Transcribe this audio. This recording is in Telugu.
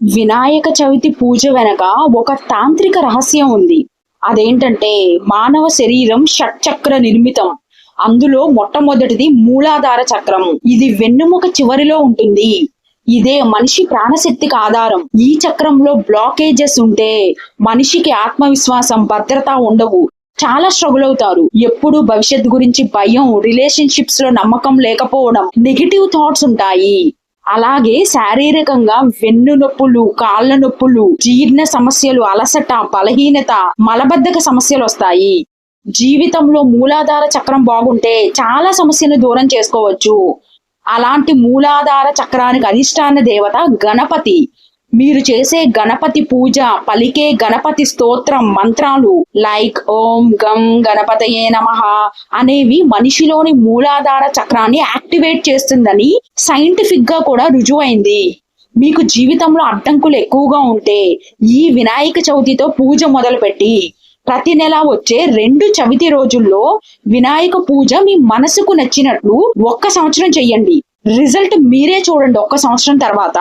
వినాయక చవితి పూజ వెనక ఒక తాంత్రిక రహస్యం ఉంది. అదేంటంటే మానవ శరీరం షట్చక్ర నిర్మితం. అందులో మొట్టమొదటిది మూలాధార చక్రం. ఇది వెన్నుముక చివరిలో ఉంటుంది. ఇదే మనిషి ప్రాణశక్తికి ఆధారం. ఈ చక్రంలో బ్లాకేజెస్ ఉంటే మనిషికి ఆత్మవిశ్వాసం భద్రత ఉండవు. చాలా స్ట్రగుల్ అవుతారు ఎప్పుడు భవిష్యత్ గురించి భయం రిలేషన్షిప్స్లో నమ్మకం లేకపోవడం నెగిటివ్ థాట్స్ ఉంటాయి. అలాగే శారీరకంగా వెన్ను నొప్పులు కాళ్ళ నొప్పులు జీర్ణ సమస్యలు అలసట బలహీనత మలబద్ధక సమస్యలు వస్తాయి. జీవితంలో మూలాధార చక్రం బాగుంటే చాలా సమస్యను దూరం చేసుకోవచ్చు. అలాంటి మూలాధార చక్రానికి అధిష్టాన దేవత గణపతి. మీరు చేసే గణపతి పూజ పలికే గణపతి స్తోత్రం మంత్రాలు లైక్ ఓం గం గణపతయే నమః అనేవి మనిషిలోని మూలాధార చక్రాన్ని యాక్టివేట్ చేస్తుందని సైంటిఫిక్గా కూడా రుజువైంది. మీకు జీవితంలో అడ్డంకులు ఎక్కువగా ఉంటే ఈ వినాయక చవితితో పూజ మొదలుపెట్టి ప్రతి నెల వచ్చే రెండు చవితి రోజుల్లో వినాయక పూజ మీ మనసుకు నచ్చినట్లు ఒక్క సంవత్సరం చెయ్యండి. రిజల్ట్ మీరే చూడండి ఒక్క సంవత్సరం తర్వాత.